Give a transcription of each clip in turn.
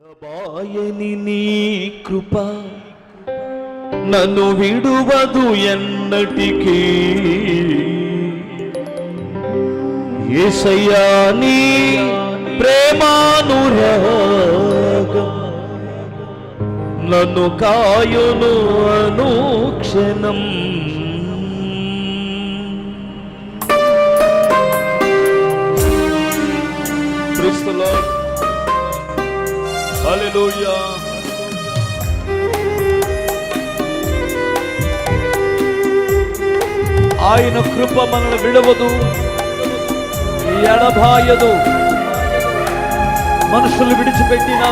బాయని నీ కృప నన్ను విడువదు ఎన్నటికీ. ఏసయ్యా నీ ప్రేమానురాగం నన్ను కాయును అనుక్షణం. క్రిస్తులో Hallelujah. ఆయన కృప మనల్ని విడవదు ఎడబాయదు మనుషులు విడిచిపెట్టిన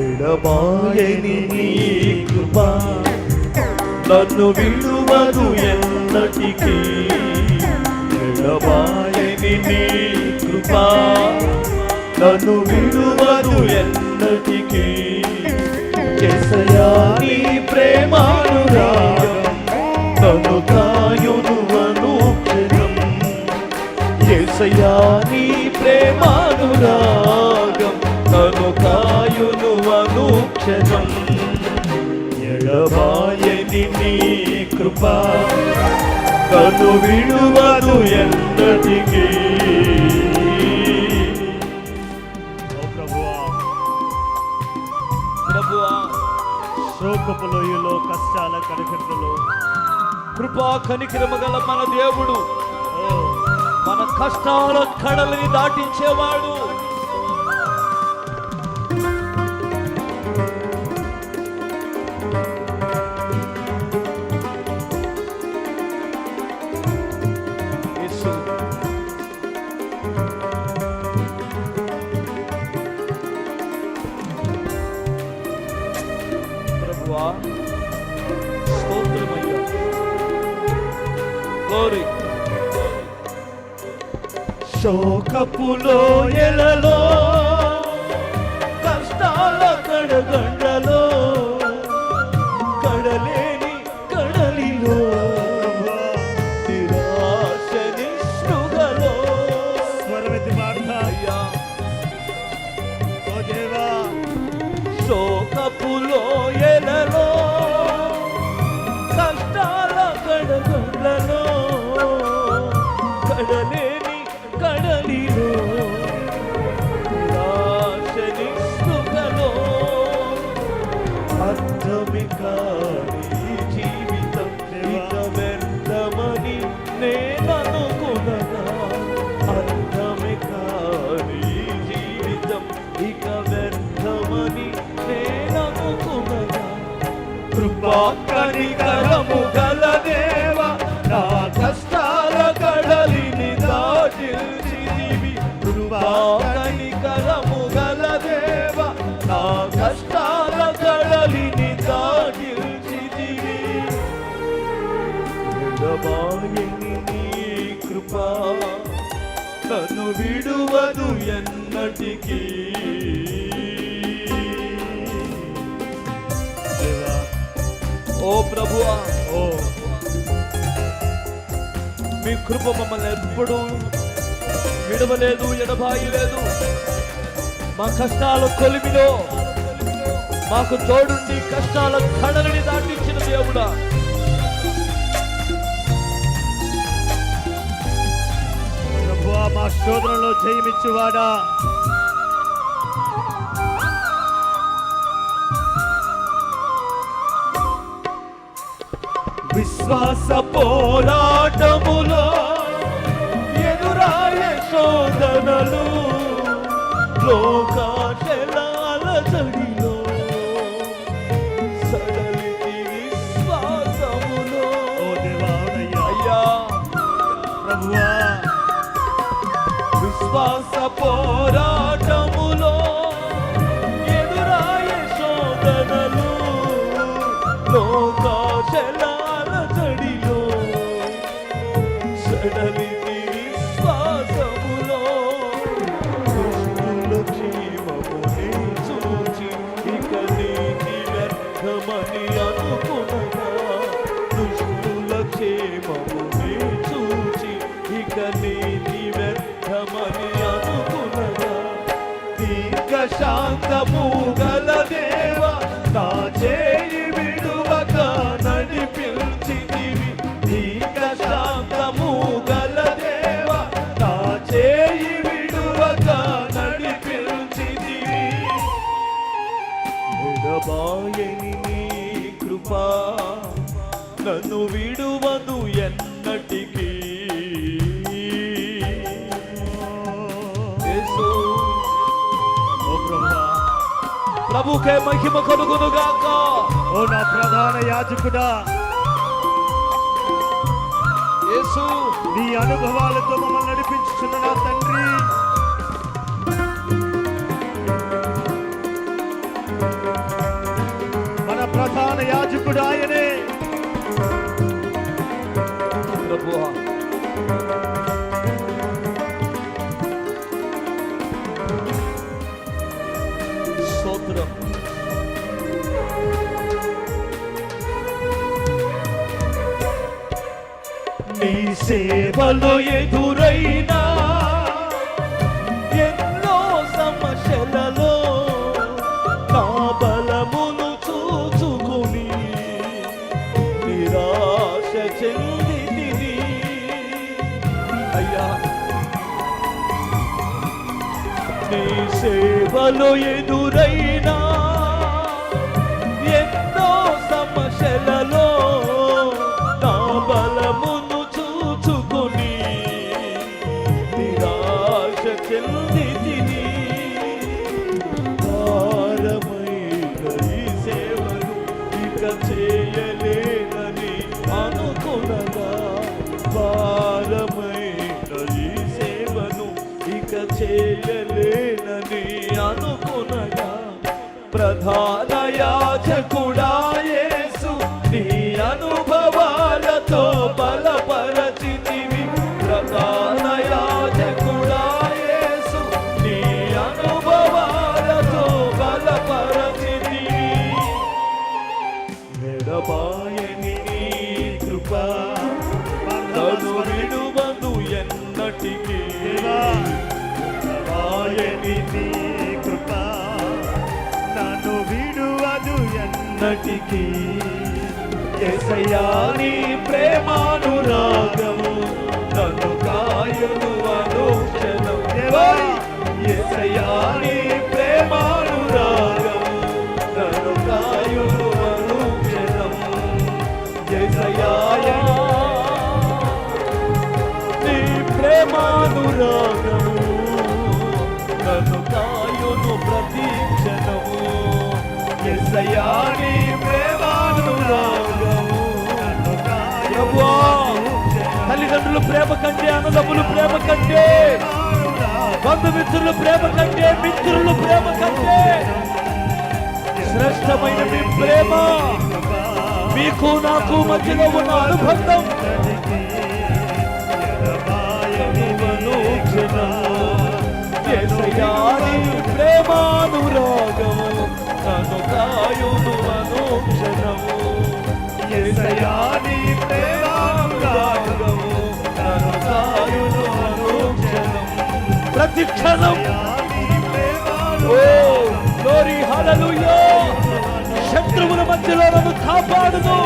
ఎడబాయని నీ నన్ను విడువదు ఎన్నటికీ. ఎడబాయని నీ కృపా. నన్ను విడువదు ఎన్నటికీ. ఎసయా నీ ప్రేమానురాగం నన్ను కాయును అనుక్షణం ఎసయా నీ ప్రేమానురాగం నన్ను కాయును అనుక్షణం ఎడబాయ ఎడబాయని నీ కృప. నన్ను విడువదు ఎన్నటికీ ఓ ప్రభువా. ప్రభువా శోకపు లోయలో కష్టాల కడకట్టలో కృపా కనికిరమ గల మన దేవుడు. మన కష్టాల కడలిని దాటించేవాడు. కప్పులో ఎలలో వ్యర్థమని నేననుకునగా కృపా కనికరము గల నా కష్టాల కడలిని దాటిల్చిదివి కృపా కనికరము గల నా కష్టాల కడలిని దాటిల్చిదివి ఎడబాయని నీ కృపా నన్ను విడువదు ఎన్నటికీ. ఓ ప్రభువా ఓ మీ కృప మమ్మల్ని ఎప్పుడూ విడవలేదు ఎడబాయలేదు మా కష్టాల కొలిమిలో మాకు తోడుండి కష్టాల కడలని దాటించిన దేవుడా. మా శోధనలో జయమిచ్చువాడా. విశ్వాస పోరాటములో ఎదురాయ శోధనలు లోకా సడలిని విశ్వాసములో. దుష్టుల జీవముని చూచి ఇక నీతి వ్యర్థమని అనుకునగా దుష్టుల క్షేమము చూచి ఇక నీతి వ్యర్థమని దీర్ఘ శాంతము గల దేవ నా ప్రభుకే మహిమ కలుగును గాక ఓ నా ప్రధాన యాజకుడా యేసు నీ అనుభవాలతో మమ్మల్ని నడిపించుచున్న నా తండ్రి. మన ప్రధాన యాజకుడు ఆయనే. ప్రభువా నీ సేవలో ఎదురైనా ఎన్నో సమస్యలలో నా బలమును చూచుకుని నిరాశ చెంది అయ్యా నీ సేవలో ఎదురైనా ప్రధాన యాజకుడా ఎన్నటికీ ఎసయా నీ ప్రేమానురాగము నన్ను కాయను అనుక్షణం. ఎసయా నీ ప్రేమానురాగము నన్ను కాయను అనుక్షణం. ఎసయా నీ ప్రేమానురాగము ఎసయ్యా ప్రేమ కంటే అన్నదమ్ములు ప్రేమ కంటే బంధుమిత్రులు ప్రేమ కంటే మిత్రులు ప్రేమ కంటే శ్రేష్టమైన మీ ప్రేమ. మీకు నాకు మధ్యలో ఉన్న అనుబంధం. యేసయ్యా, నన్ను ప్రతి క్షణం. ఓ గ్లోరీ హల్లెలూయా శత్రువుల మధ్యలో నన్ను కాపాడును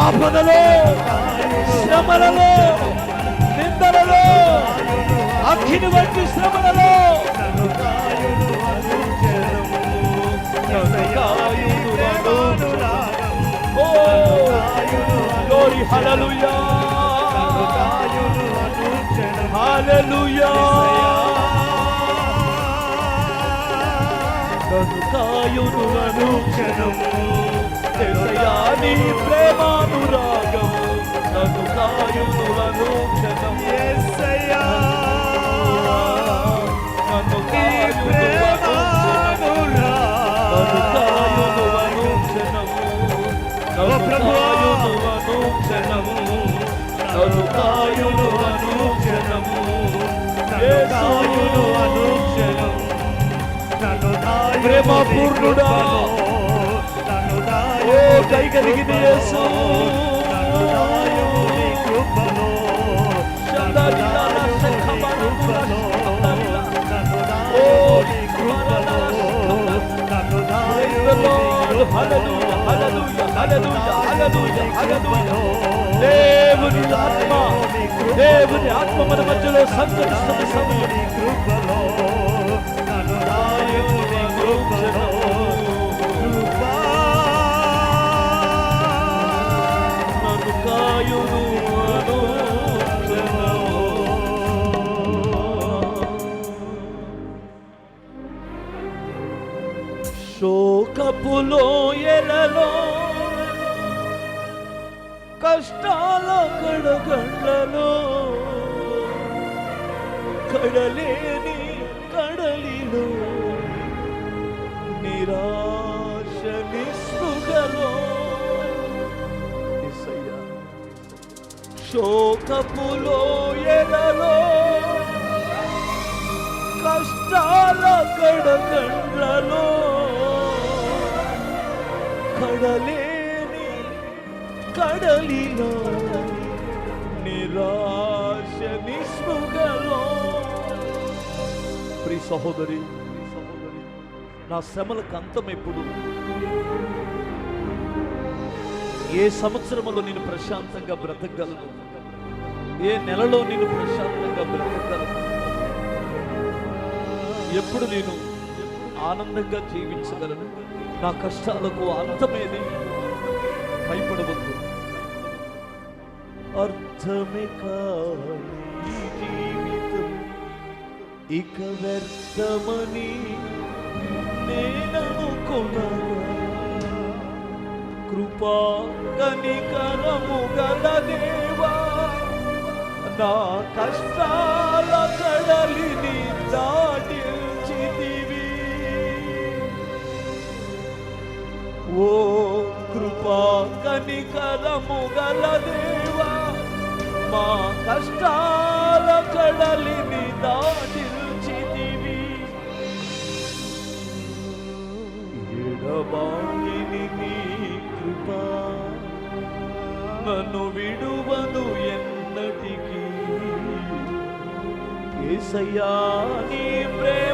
ఆపదలో శ్రమలలో నిందలలో అగ్ని వంటి శ్రమలలో. ఓ గ్లోరీ హల్లెలూయా హల్లెలూయా నన్ను కాయును అనుక్షణము యేసయ్యా, నీ ప్రేమానురాగము నన్ను కాయును అనుక్షణము నన్ను ప్రేమ పూర్ణుడా ఓ హల్లెలూయా కృపలో దేవుని ఆత్మ. దేవుని ఆత్మ మన మధ్యలో సంచరిస్తున్న సమయం. కడలేని కడలిలో నిరాశ నిస్పృహలో శోకపులో ఎడలో కష్టాల కడకండ్రలో. కడలేని కడలిలో నిరాశ నిస్పృహలో సహోదరి సహోదరి నా శ్రమలకు అంతం ఎప్పుడు? ఏ సంవత్సరంలో నేను ప్రశాంతంగా బ్రతకగలను? ఏ నెలలో నేను ప్రశాంతంగా బ్రతకగలను? ఎప్పుడు నేను ఆనందంగా జీవించగలను? నా కష్టాలకు అంతమేది భయపడవద్దు. అర్థమే కాని ఇక వ్యర్థమని నేననుకున్నా కృపా కనికరము గల దేవా నా కష్టాల కడలిని దాటించితివి. ఓ కృపా కనికరము గల దేవా మా కష్టాల కడలిని దాటి బాయని నీ కృప. నన్ను విడువను ఎన్నటికీ. ఏసయ్యా నీ ప్రేమ